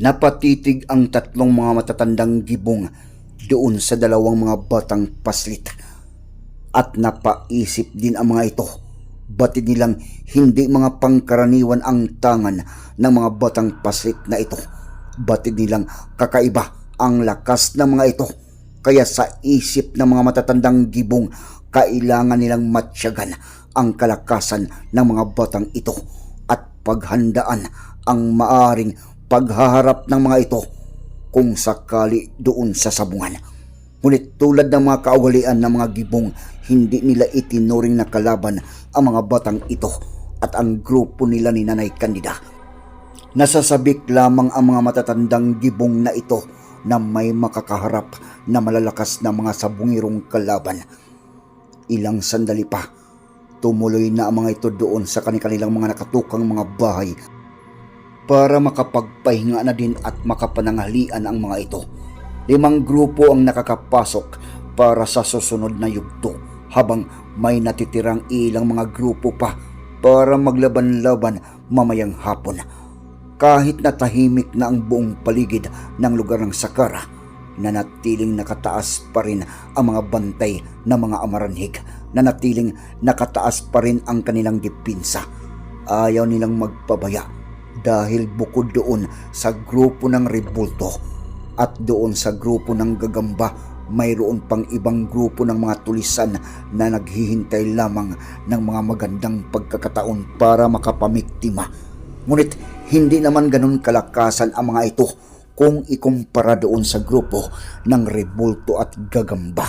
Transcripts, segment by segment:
Napatitig ang tatlong mga matatandang gibong doon sa dalawang mga batang paslit. At napaisip din ang mga ito. Batid nilang hindi mga pangkaraniwan ang tangan ng mga batang paslit na ito. Batid nilang kakaiba ang lakas ng mga ito. Kaya sa isip ng mga matatandang gibong, kailangan nilang matyagan ang kalakasan ng mga batang ito at paghandaan ang maaring paghaharap ng mga ito kung sakali doon sa sabungan. Ngunit tulad ng mga kaugalian ng mga gibong, hindi nila itinuring na kalaban ang mga batang ito at ang grupo nila ni Nanay Candida. Nasasabik lamang ang mga matatandang gibong na ito na may makakaharap na malalakas na mga sabungirong kalaban. Ilang sandali pa, tumuloy na ang mga ito doon sa kanilang mga nakatukang mga bahay para makapagpahinga na din at makapananghalian ang mga ito. Limang grupo ang nakakapasok para sa susunod na yugto habang may natitirang ilang mga grupo pa para maglaban-laban mamayang hapon. Kahit na tahimik na ang buong paligid ng lugar ng Sakara, nanatiling nakataas pa rin ang mga bantay ng mga amaranhig, nanatiling nakataas pa rin ang kanilang dipinsa. Ayaw nilang magpabaya dahil bukod doon sa grupo ng Rebulto at doon sa grupo ng Gagamba mayroon pang ibang grupo ng mga tulisan na naghihintay lamang ng mga magandang pagkakataon para makapamiktima. Ngunit hindi naman ganun kalakasan ang mga ito kung ikumpara doon sa grupo ng Rebulto at Gagamba.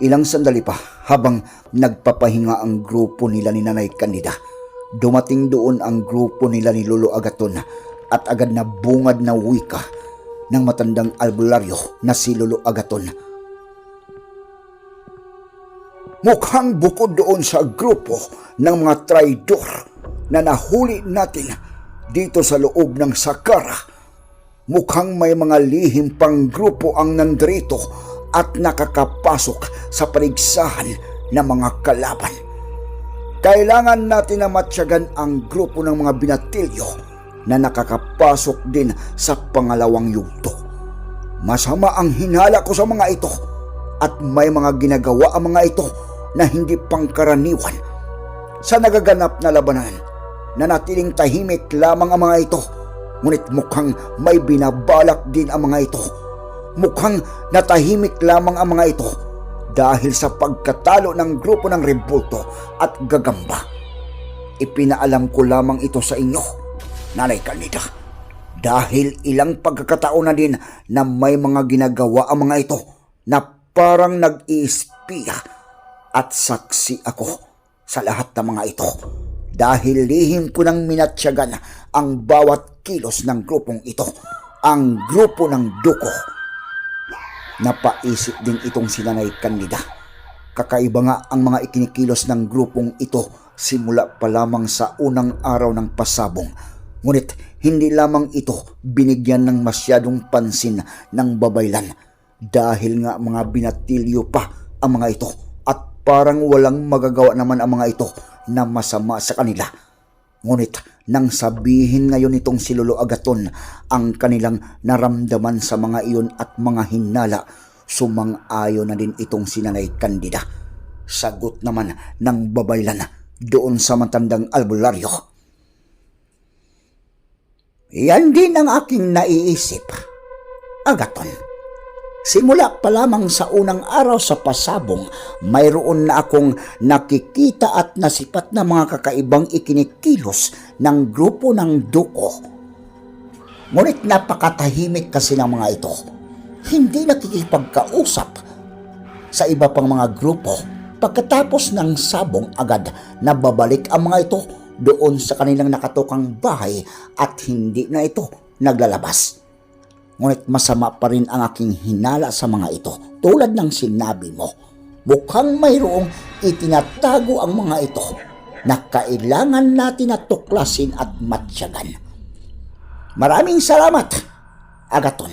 Ilang sandali pa habang nagpapahinga ang grupo nila ni Nanay Candida dumating doon ang grupo nila ni Lolo Agaton at agad na bungad na wika ng matandang albularyo na si Lolo Agaton. Mukhang bukod doon sa grupo ng mga traidor na nahuli natin dito sa loob ng Sakara. Mukhang may mga lihim pang grupo ang nandrito at nakakapasok sa paligsahan ng mga kalaban. Kailangan natin na matyagan ang grupo ng mga binatilyo na nakakapasok din sa pangalawang yugto. Masama ang hinala ko sa mga ito at may mga ginagawa ang mga ito na hindi pangkaraniwan. Sa nagaganap na labanan, nanatiling tahimik lamang ang mga ito, ngunit mukhang may binabalak din ang mga ito. Mukhang natahimik lamang ang mga ito dahil sa pagkatalo ng grupo ng Rebulto at Gagamba. Ipinaalam ko lamang ito sa inyo, Nanay Candida, dahil ilang pagkakataon na din na may mga ginagawa ang mga ito na parang nag-iispiya at saksi ako sa lahat ng mga ito. Dahil lihim ko nang minatsyagan ang bawat kilos ng grupong ito, ang grupo ng Duko Napaisip din itong si Nanay Candida. Kakaiba nga ang mga ikinikilos ng grupong ito simula pa lamang sa unang araw ng pasabong. Ngunit hindi lamang ito binigyan ng masyadong pansin ng babaylan dahil nga mga binatilyo pa ang mga ito at parang walang magagawa naman ang mga ito na masama sa kanila. Ngunit nang sabihin ngayon itong si Lolo Agaton ang kanilang naramdaman sa mga iyon at mga hinala, sumang-ayo na din itong si Nanay. Sagot naman ng babaylan doon sa matandang albularyo. Yan din ang aking naiisip. Agaton. Simula pa lamang sa unang araw sa pasabong, mayroon na akong nakikita at nasipat na mga kakaibang ikinikilos ng grupo ng duko. Ngunit napakatahimik kasi ng mga ito. Hindi nakikipagkausap sa iba pang mga grupo. Pagkatapos ng sabong agad, nababalik ang mga ito doon sa kanilang nakatokang bahay at hindi na ito naglalabas. Ngunit masama pa rin ang aking hinala sa mga ito tulad ng sinabi mo. Mukhang mayroong itinatago ang mga ito na kailangan natin na tuklasin at matyagan. Maraming salamat, Agaton,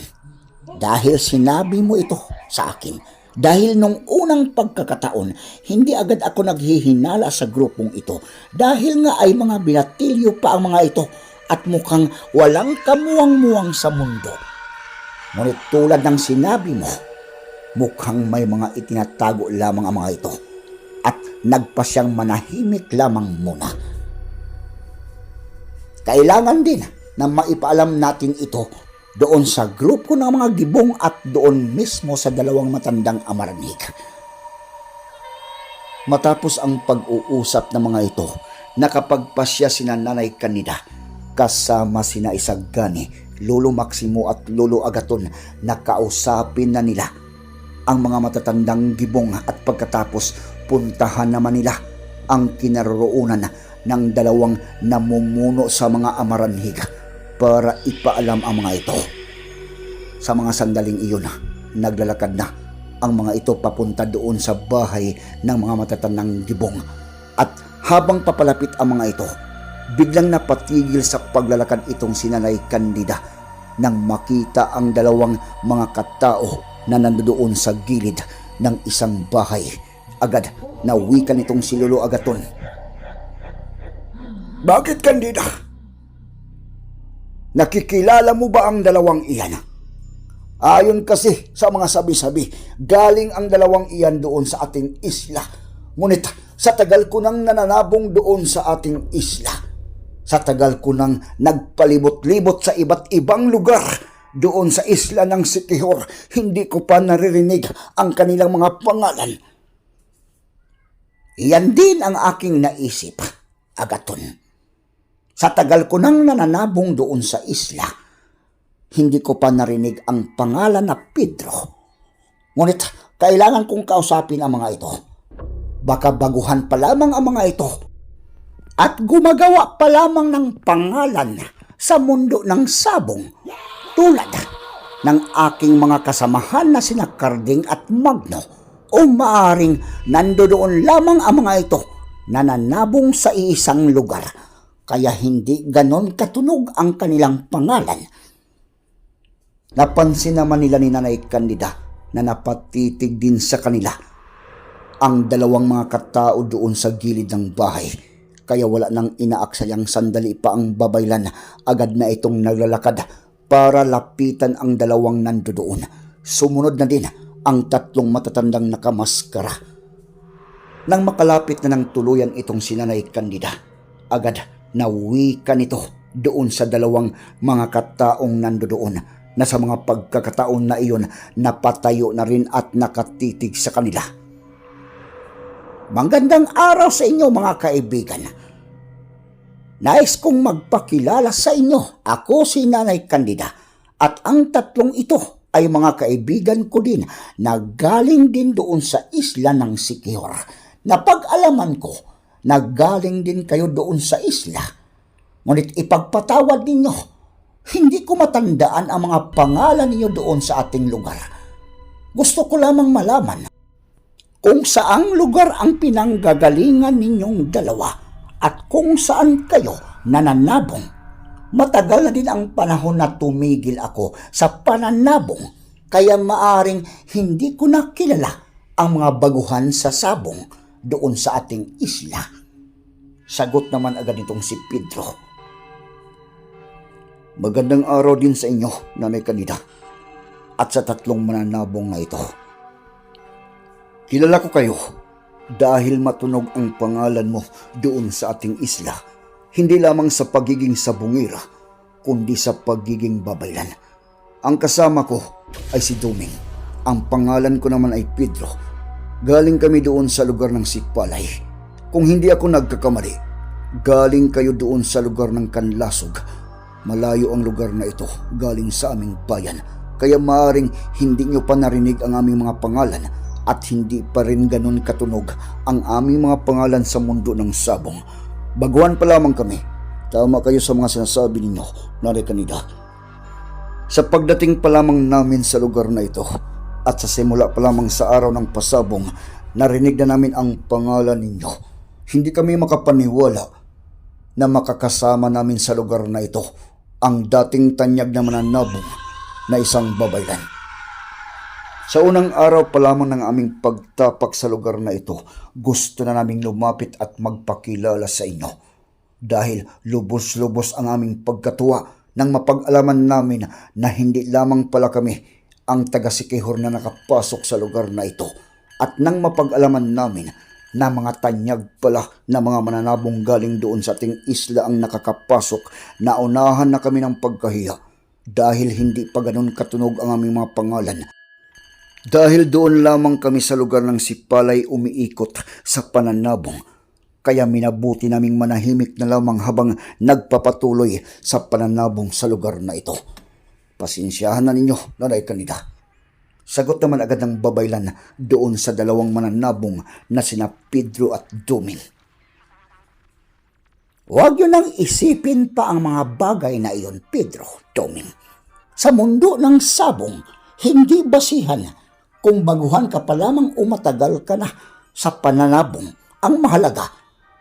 dahil sinabi mo ito sa akin. Dahil nung unang pagkakataon, hindi agad ako naghihinala sa grupong ito dahil nga ay mga binatilyo pa ang mga ito at mukhang walang kamuwang-muwang sa mundo. Ngunit tulad ng sinabi mo, mukhang may mga itinatago lamang ang mga ito at nagpasyang manahimik lamang muna. Kailangan din na maipaalam natin ito doon sa grupo ng mga gibong at doon mismo sa dalawang matandang amaranig. Matapos ang pag-uusap ng mga ito, nakapagpasya sina Nanay Kanida kasama sina Isagani, Lolo Maximo at Lolo Agaton na kausapin na nila ang mga matatandang gibong at pagkatapos puntahan naman nila ang kinaroroonan ng dalawang namumuno sa mga amaranhig para ipaalam ang mga ito. Sa mga sandaling iyon, naglalakad na ang mga ito papunta doon sa bahay ng mga matatandang gibong. At habang papalapit ang mga ito, biglang napatigil sa paglalakad itong sinanay Candida nang makita ang dalawang mga katao na nandoon sa gilid ng isang bahay. Agad na wika nitong si Lolo Agaton. Bakit Candida? Nakikilala mo ba ang dalawang iyan? Ayon kasi sa mga sabi-sabi, galing ang dalawang iyan doon sa ating isla. Ngunit sa tagal ko nang nananabong doon sa ating isla, sa tagal ko nang nagpalibot-libot sa iba't ibang lugar doon sa isla ng Sikihor, hindi ko pa naririnig ang kanilang mga pangalan. Iyan din ang aking naisip, Agaton. Sa tagal ko nang nananabong doon sa isla, hindi ko pa narinig ang pangalan na Pedro. Ngunit kailangan kong kausapin ang mga ito. Baka baguhan pa lamang ang mga ito at gumagawa pa lamang ng pangalan sa mundo ng sabong tulad ng aking mga kasamahan na sina Carding at Magno o maaring nandoon lamang ang mga ito na nanabong sa isang lugar kaya hindi ganon katunog ang kanilang pangalan. Napansin naman nila ni Nanay Candida na napatitig din sa kanila ang dalawang mga katao doon sa gilid ng bahay. Kaya wala nang inaaksayang sandali pa ang babaylan. Agad na itong naglalakad para lapitan ang dalawang nandoon. Sumunod na din ang tatlong matatandang nakamaskara. Nang makalapit na ng tuluyan itong sinanay kandida, agad nawi ka nito doon sa dalawang mga kataong nandoon na sa mga pagkakataon na iyon napatayo na rin at nakatitig sa kanila. Magandang araw sa inyo mga kaibigan. Nais kong magpakilala sa inyo. Ako si Nanay Candida at ang tatlong ito ay mga kaibigan ko din na galing din doon sa isla ng Siquijor. Napag-alaman ko na galing din kayo doon sa isla. Ngunit ipagpatawad ninyo, hindi ko matandaan ang mga pangalan ninyo doon sa ating lugar. Gusto ko lamang malaman kung saang lugar ang pinanggagalingan ninyong dalawa at kung saan kayo nananabong. Matagal na din ang panahon na tumigil ako sa pananabong kaya maaring hindi ko nakilala ang mga baguhan sa sabong doon sa ating isla. Sagot naman agad nitong si Pedro. Magandang araw din sa inyo, Nanay Kanida, at sa tatlong mananabong na ito. Kilala ko kayo dahil matunog ang pangalan mo doon sa ating isla, hindi lamang sa pagiging sabungira, kundi sa pagiging babaylan. Ang kasama ko ay si Duming. Ang pangalan ko naman ay Pedro. Galing kami doon sa lugar ng Sikpalay. Kung hindi ako nagkakamali, galing kayo doon sa lugar ng Kanlasog. Malayo ang lugar na ito galing sa aming bayan. Kaya maaring hindi nyo pa narinig ang aming mga pangalan at hindi pa rin ganun katunog ang aming mga pangalan sa mundo ng sabong. Baguhan pa lamang kami. Tama kayo sa mga sinasabi ninyo, Nanay Kanida. Sa pagdating pa lamang namin sa lugar na ito, at sa simula pa lamang sa araw ng pasabong, narinig na namin ang pangalan ninyo. Hindi kami makapaniwala na makakasama namin sa lugar na ito ang dating tanyag na mananabong na isang babaylan. Sa unang araw pa lamang ng aming pagtapak sa lugar na ito, gusto na naming lumapit at magpakilala sa inyo. Dahil lubos-lubos ang aming pagkatuwa nang mapag-alaman namin na hindi lamang pala kami ang taga-sikihor na nakapasok sa lugar na ito. At nang mapag-alaman namin na mga tanyag pala na mga mananabong galing doon sa ating isla ang nakakapasok, naunahan na kami ng pagkahiya dahil hindi pa ganun katunog ang aming mga pangalan dahil doon lamang kami sa lugar ng Sipalay umiikot sa pananabong. Kaya minabuti naming manahimik na lamang habang nagpapatuloy sa pananabong sa lugar na ito. Pasensyahan na ninyo, Nanay Kanida. Sagot naman agad ng babaylan doon sa dalawang mananabong na sina Pedro at Duming. Huwag yun nang isipin pa ang mga bagay na iyon, Pedro, Duming. Sa mundo ng sabong, hindi basihan kung baguhan ka pa lamang umatagal ka na sa pananabong. Ang mahalaga,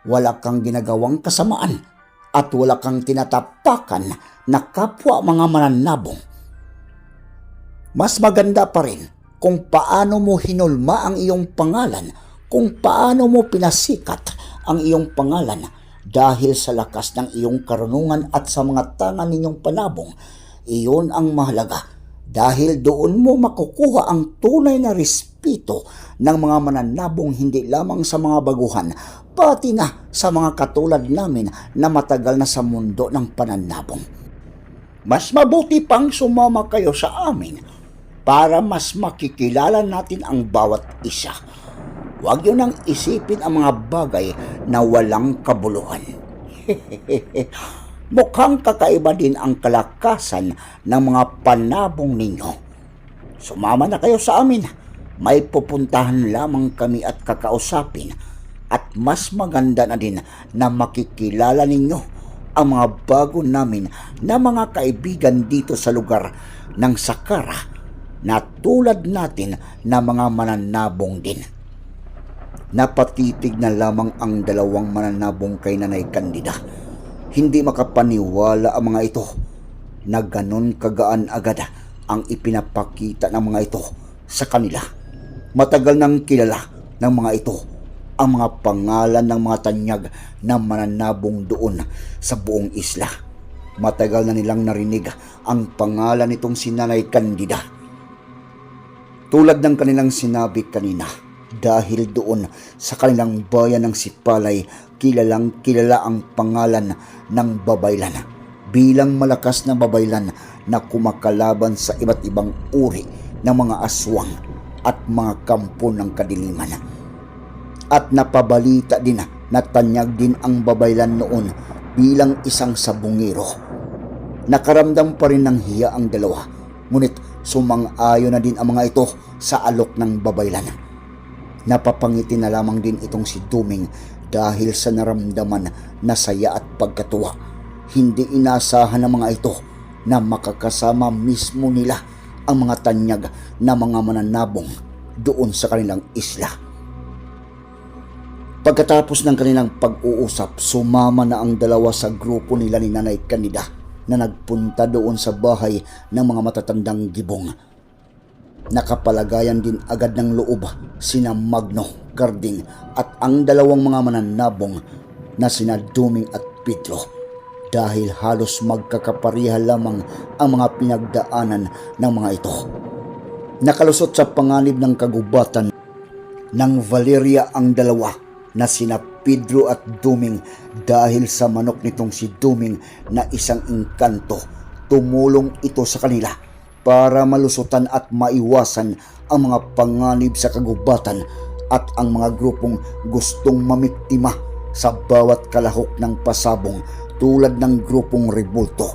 wala kang ginagawang kasamaan at wala kang tinatapakan na kapwa mga mananabong. Mas maganda pa rin kung paano mo hinulma ang iyong pangalan, kung paano mo pinasikat ang iyong pangalan dahil sa lakas ng iyong karunungan at sa mga tangan ninyong panabong. Iyon ang mahalaga dahil doon mo makukuha ang tunay na respeto ng mga mananabong hindi lamang sa mga baguhan, pati na sa mga katulad namin na matagal na sa mundo ng pananabong. Mas mabuti pang sumama kayo sa amin para mas makikilala natin ang bawat isa. Huwag yun nang isipin ang mga bagay na walang kabuluhan. Mukhang kakaiba din ang kalakasan ng mga panabong ninyo. Sumama na kayo sa amin. May pupuntahan lamang kami at kakausapin at mas maganda na din na makikilala ninyo ang mga bago namin na mga kaibigan dito sa lugar ng Sakara na tulad natin na mga mananabong din. Napatitig na lamang ang dalawang mananabong kay Nanay Candida hindi makapaniwala ang mga ito na ganon kagaan agad ang ipinapakita ng mga ito sa kanila. Matagal nang kilala ng mga ito ang mga pangalan ng mga tanyag na mananabong doon sa buong isla. Matagal na nilang narinig ang pangalan nitong si Nanay Candida. Tulad ng kanilang sinabi kanina, dahil doon sa kanilang bayan ng Sipalay, kilalang kilala ang pangalan ng babaylan bilang malakas na babaylan na kumakalaban sa iba't ibang uri ng mga aswang at mga kampo ng kadiliman. At napabalita din na tanyag din ang babaylan noon bilang isang sabungero. Nakaramdam pa rin ng hiya ang dalawa, ngunit sumang-ayo na din ang mga ito sa alok ng babaylan. Napapangiti na lamang din itong si Duming dahil sa naramdaman na saya at pagkatuwa. Hindi inasahan ng mga ito na makakasama mismo nila ang mga tanyag na mga mananabong doon sa kanilang isla. Pagkatapos ng kanilang pag-uusap, sumama na ang dalawa sa grupo nila ni Nanay Kanida na nagpunta doon sa bahay ng mga matatandang gibong. Nakapalagayan din agad ng loob sina Magno, Garding at ang dalawang mga mananabong na sina Duming at Pedro dahil halos magkakapariha lamang ang mga pinagdaanan ng mga ito. Nakalusot sa panganib ng kagubatan ng Valeria ang dalawa na sina Pedro at Duming dahil sa manok nitong si Duming na isang engkanto. Tumulong ito sa kanila para malusutan at maiwasan ang mga panganib sa kagubatan at ang mga grupong gustong mamiktima sa bawat kalahok ng pasabong tulad ng grupong rebulto.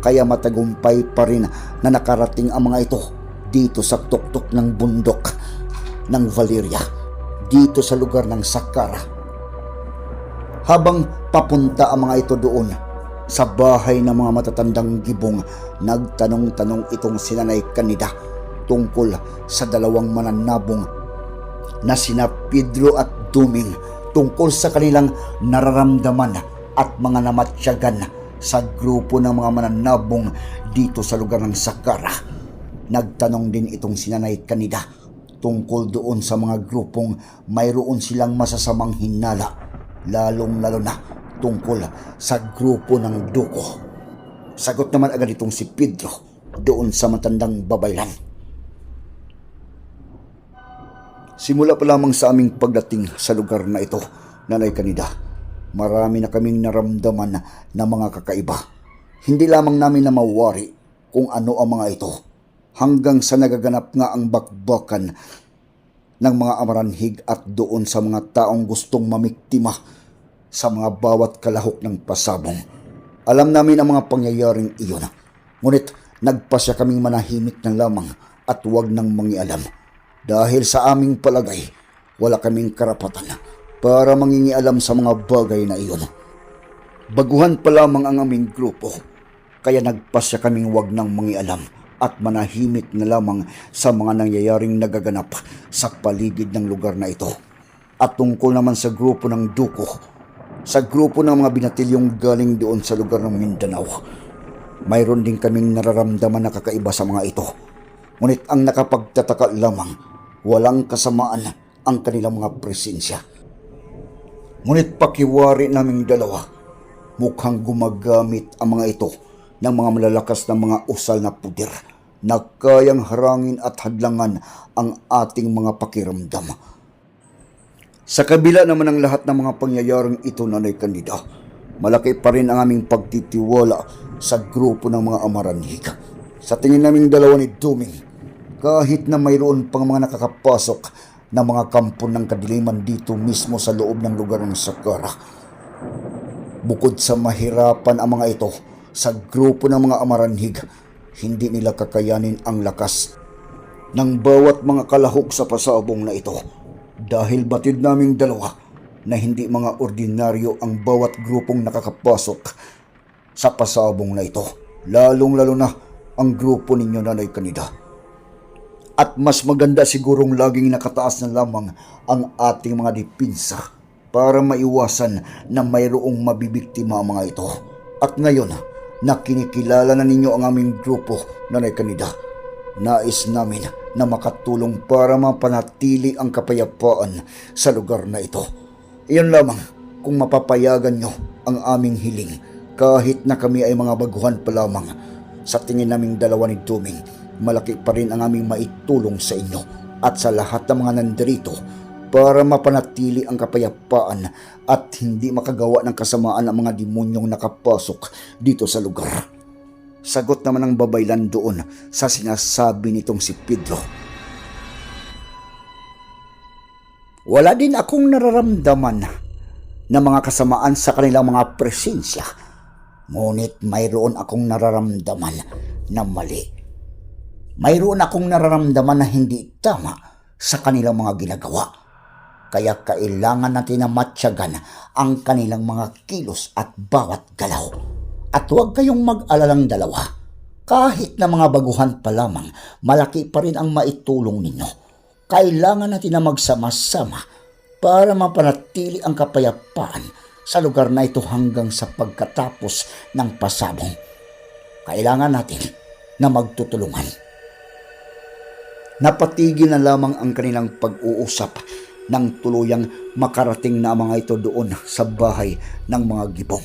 Kaya matagumpay pa rin na nakarating ang mga ito dito sa tuktok ng bundok ng Valeria, dito sa lugar ng Sakara. Habang Papunta ang mga ito doon sa bahay ng mga matatandang gibong. Nagtanong-tanong itong sinanay kanida tungkol sa dalawang mananabong na sina Pedro at Duming tungkol sa kanilang nararamdaman at mga namatsyagan sa grupo ng mga mananabong dito sa lugar ng Sakara. Nagtanong din itong sinanay kanida tungkol doon sa mga grupong mayroon silang masasamang hinala, lalong-lalo na tungkol sa grupo ng Duko. Sagot naman agad itong si Pedro doon sa matandang babaylan. Simula pa lamang sa aming pagdating sa lugar na ito, Nanay Kanida, marami na kaming naramdaman na mga kakaiba. Hindi lamang namin na mawari kung ano ang mga ito hanggang sa nagaganap nga ang bakbakan ng mga amaranhig at doon sa mga taong gustong mamiktima sa mga bawat kalahok ng pasabong. Alam namin ang mga pangyayaring iyon. Ngunit nagpasya kaming manahimik na lamang at huwag nang mangialam. Dahil sa aming palagay, wala kaming karapatan para mangingialam sa mga bagay na iyon. Baguhan pa lamang ang aming grupo, kaya nagpasya kaming wag nang mangialam at manahimik na lamang sa mga nangyayaring nagaganap sa paligid ng lugar na ito. At tungkol naman sa grupo ng Duko, sa grupo ng mga binatilyong galing doon sa lugar ng Mindanao, mayroon din kaming nararamdaman na kakaiba sa mga ito. Ngunit ang nakapagtataka lamang, walang kasamaan ang kanilang mga presensya. Ngunit pakiwari naming dalawa, mukhang gumagamit ang mga ito ng mga malalakas na mga usal na puder na kayang harangin at hadlangan ang ating mga pakiramdam. Sa kabila naman ng lahat ng mga pangyayaring ito, Nanay Kandida, malaki pa rin ang aming pagtitiwala sa grupo ng mga amaranhig. Sa tingin naming dalawa ni Duming, kahit na mayroon pang mga nakakapasok na mga kampo ng kadiliman dito mismo sa loob ng lugar ng Sakara. Bukod sa mahirapan ang mga ito, sa grupo ng mga amaranhig, hindi nila kakayanin ang lakas ng bawat mga kalahok sa pasabong na ito. Dahil batid naming dalawa na hindi mga ordinaryo ang bawat grupong nakakapasok sa pasabong na ito. Lalong-lalo na ang grupo ninyo Nanay Kanida. At mas maganda sigurong laging nakataas na lamang ang ating mga dipinsa para maiwasan na mayroong mabibiktima ang mga ito. At ngayon, na kinikilala na ninyo ang aming grupo, Nanay Kanida. Nais namin na makatulong para mapanatili ang kapayapaan sa lugar na ito. Iyon lamang kung mapapayagan nyo ang aming hiling kahit na kami ay mga baguhan pa lamang. Sa tingin naming dalawa ni Duming, malaki pa rin ang aming maitulong sa inyo at sa lahat ng mga nandirito para mapanatili ang kapayapaan at hindi makagawa ng kasamaan ang mga demonyong nakapasok dito sa lugar. Sagot naman ng babaylan doon sa sinasabi nitong si Pedro. Wala din akong nararamdaman na mga kasamaan sa kanilang mga presensya. Ngunit mayroon akong nararamdaman na mali. Mayroon akong nararamdaman na hindi tama sa kanilang mga ginagawa. Kaya kailangan natin na matyagan ang kanilang mga kilos at bawat galaw. At huwag kayong mag-alalang dalawa. Kahit na mga baguhan pa lamang, malaki pa rin ang maitulong ninyo. Kailangan natin na magsama-sama para mapanatili ang kapayapaan sa lugar na ito hanggang sa pagkatapos ng pasabong. Kailangan natin na magtutulungan. Napatigil na lamang ang kanilang pag-uusap nang tuluyang makarating na mga ito doon sa bahay ng mga gibong.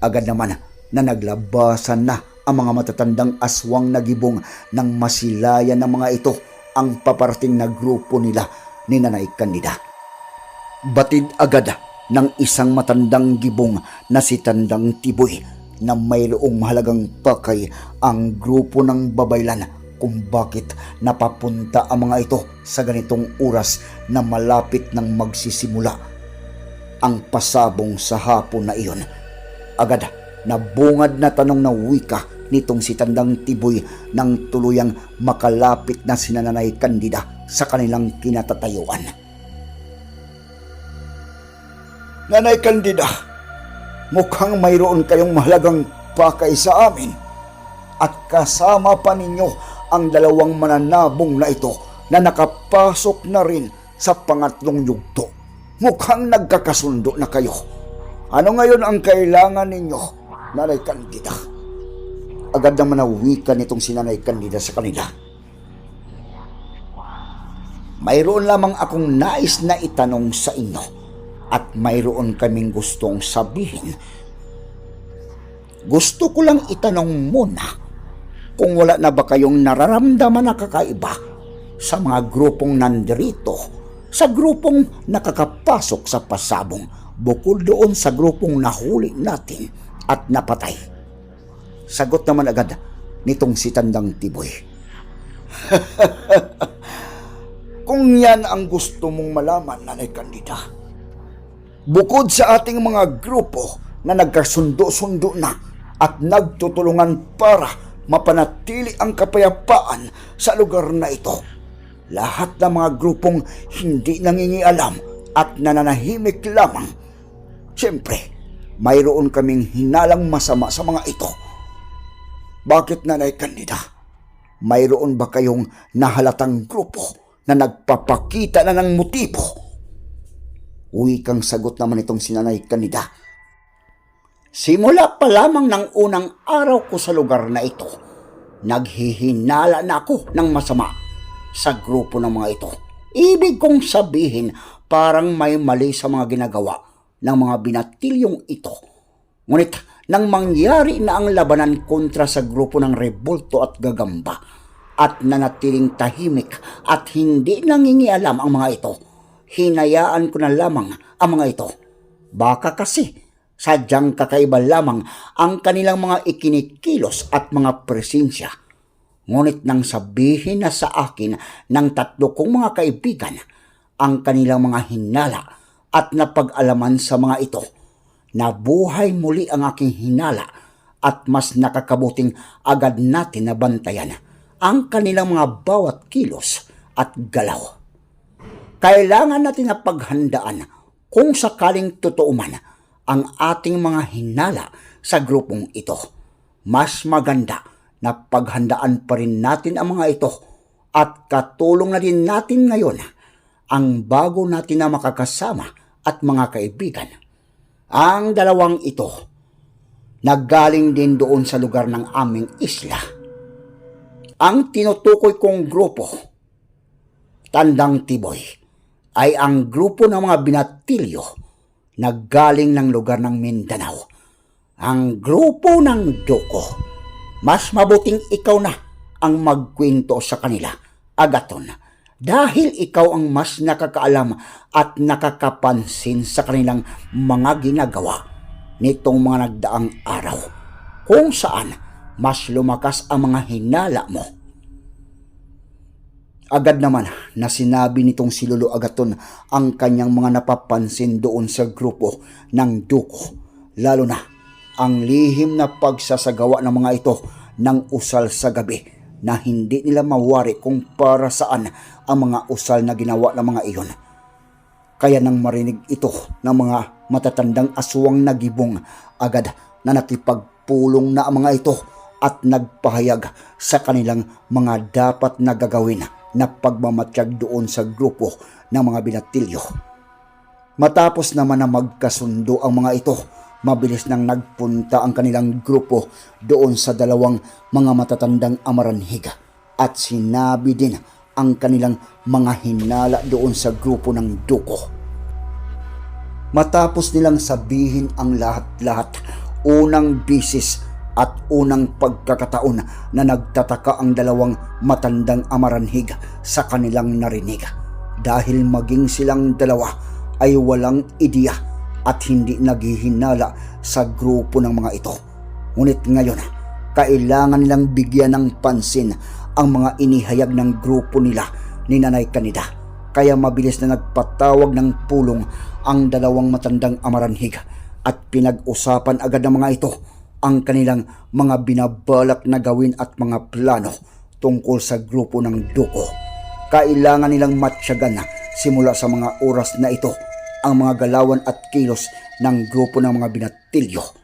Agad naman na naglabasan na ang mga matatandang aswang na gibong nang masilayan ng mga ito ang paparating na grupo nila ni Nanay Candida. Batid agad ng isang matandang gibong na si Tandang Tiboy na mayroong mahalagang pakay ang grupo ng babaylan kung bakit napapunta ang mga ito sa ganitong oras na malapit ng magsisimula ang pasabong sa hapon na iyon. Agad na bungad na tanong na wika nitong si Tandang Tiboy nang tuluyang makalapit na sinananay kandida sa kanilang kinatatayuan. Nanay Kandida, mukhang mayroon kayong mahalagang pakay sa amin. At kasama pa ninyo ang dalawang mananabong na ito na nakapasok na rin sa pangatlong yugto. Mukhang nagkakasundo na kayo. Ano ngayon ang kailangan ninyo, Nanay Candida? Agad na manawikan nitong si Nanay Candida sa kanila. Mayroon lamang akong nais na itanong sa inyo at mayroon kaming gustong sabihin. Gusto ko lang itanong muna kung wala na ba kayong nararamdaman na kakaiba sa mga grupong nandirito, sa grupong nakakapasok sa pasabong, bukod doon sa grupong nahuli natin at napatay. Sagot naman agad nitong si Tandang Tiboy. Kung yan ang gusto mong malaman, Nanay Candida, bukod sa ating mga grupo na nagkasundo-sundo na at nagtutulungan para mapanatili ang kapayapaan sa lugar na ito, lahat ng mga grupong hindi nangingialam at nananahimik lamang, siyempre, mayroon kaming hinalang masama sa mga ito. Bakit, Nanay Candida? Mayroon ba kayong nahalatang grupo na nagpapakita na ng motibo? Uwi kang sagot naman itong sinanay kanida. Simula pa lamang ng unang araw ko sa lugar na ito, naghihinala na ako ng masama sa grupo ng mga ito. Ibig kong sabihin, parang may mali sa mga ginagawa ng mga binatilyong ito. Ngunit nang mangyari na ang labanan kontra sa grupo ng Revolto at Gagamba at nanatiling tahimik at hindi nangingialam ang mga ito, hinayaan ko na lamang ang mga ito. Baka kasi sadyang kakaiba lamang ang kanilang mga ikinikilos at mga presensya. Ngunit nang sabihin na sa akin ng tatlo kong mga kaibigan ang kanilang mga hinala at napag-alaman sa mga ito, nabuhay muli ang aking hinala at mas nakakabuting agad natin na bantayan ang kanilang mga bawat kilos at galaw. Kailangan natin na paghandaan kung sakaling totoo man ang ating mga hinala sa grupong ito. Mas maganda na paghandaan pa rin natin ang mga ito at katulong na din natin ngayon ang bago natin na makakasama at mga kaibigan. Ang dalawang ito, naggaling din doon sa lugar ng aming isla. Ang tinutukoy kong grupo, Tandang Tiboy, ay ang grupo ng mga binatilyo na galing ng lugar ng Mindanao. Ang grupo ng Doko. Mas mabuting ikaw na ang magkwento sa kanila, Agaton, dahil ikaw ang mas nakakaalam at nakakapansin sa kanilang mga ginagawa nitong mga nagdaang araw, kung saan mas lumakas ang mga hinala mo. Agad naman na sinabi nitong si Lolo Agaton ang kanyang mga napapansin doon sa grupo ng Duko, lalo na ang lihim na pagsasagawa ng mga ito ng usal sa gabi na hindi nila mawari kung para saan ang mga usal na ginawa ng mga iyon. Kaya nang marinig ito ng mga matatandang aswang na gibong, agad na nakipagpulong na ang mga ito at nagpahayag sa kanilang mga dapat na gagawin na pagmamatsyag doon sa grupo ng mga binatilyo. Matapos naman na magkasundo ang mga ito, mabilis nang nagpunta ang kanilang grupo doon sa dalawang mga matatandang amaranhiga at sinabi din ang kanilang mga hinala doon sa grupo ng duko. Matapos nilang sabihin ang lahat-lahat, unang bisis at unang pagkakataon na nagtataka ang dalawang matandang amaranhig sa kanilang narinig. Dahil maging silang dalawa ay walang ideya at hindi naghihinala sa grupo ng mga ito. Ngunit ngayon, kailangan nilang bigyan ng pansin ang mga inihayag ng grupo nila ni Nanay Kanida. Kaya mabilis na nagpatawag ng pulong ang dalawang matandang amaranhig at pinag-usapan agad ng mga ito ang kanilang mga binabalak na gawin at mga plano tungkol sa grupo ng Duko. Kailangan nilang matsyagan na simula sa mga oras na ito ang mga galawan at kilos ng grupo ng mga binatilyo.